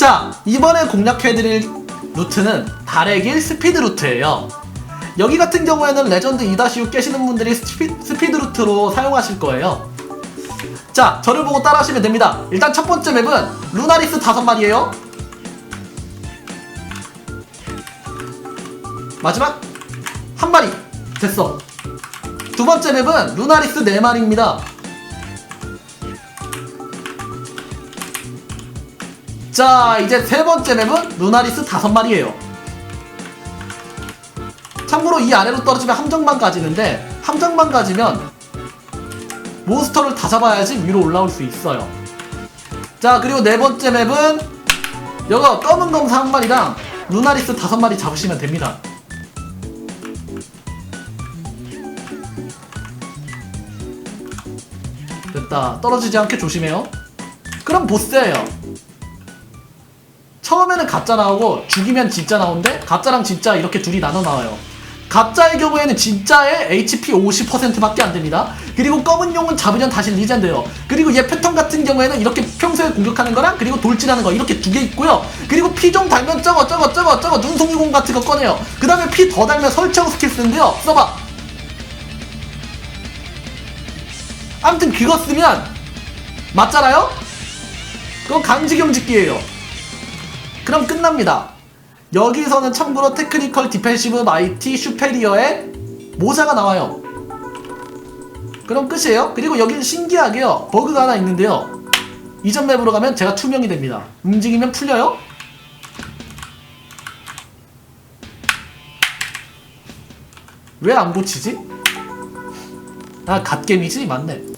자, 이번에 공략해드릴 루트는 달의 길 스피드 루트예요. 여기 같은 경우에는 레전드 2-6 깨시는 분들이 스피, 스피드 루트로 사용하실 거예요. 자, 저를 보고 따라하시면 됩니다. 일단 첫 번째 맵은 루나리스 다섯 마리예요. 마지막 한 마리 됐어. 두 번째 맵은 루나리스 네 마리입니다. 자, 이제 세 번째 맵은 루나리스 다섯 마리예요. 참고로 이 아래로 떨어지면 함정만 가지는데 함정만 가지면 몬스터를 다 잡아야지 위로 올라올 수 있어요. 자, 그리고 네 번째 맵은 여거 검은 검사 한 마리랑 루나리스 다섯 마리 잡으시면 됩니다. 됐다. 떨어지지 않게 조심해요. 그럼 보스예요. 처음에는 가짜 나오고 죽이면 진짜 나오는데 가짜랑 진짜 이렇게 둘이 나눠 나와요. 가짜의 경우에는 진짜의 HP 50%밖에 안 됩니다. 그리고 검은 용은 잡으면 다시 리젠드예요. 그리고 얘 패턴 같은 경우에는 이렇게 평소에 공격하는 거랑 그리고 돌진하는 거 이렇게 두 개 있고요. 그리고 피 좀 달면 저거 저거 저거 저거 눈송이공 같은 거 꺼내요. 그 다음에 피 더 달면 설정 스킬 쓰는데요. 써봐. 아무튼 그거 쓰면 맞잖아요? 그건 강지경 짓기예요. 그럼 끝납니다. 여기서는 참고로 테크니컬 디펜시브 마이티 슈페리어의 모자가 나와요. 그럼 끝이에요. 그리고 여기는 신기하게요. 버그가 하나 있는데요. 이전 맵으로 가면 제가 투명이 됩니다. 움직이면 풀려요? 왜 안 고치지? 아, 갓겜이지? 맞네.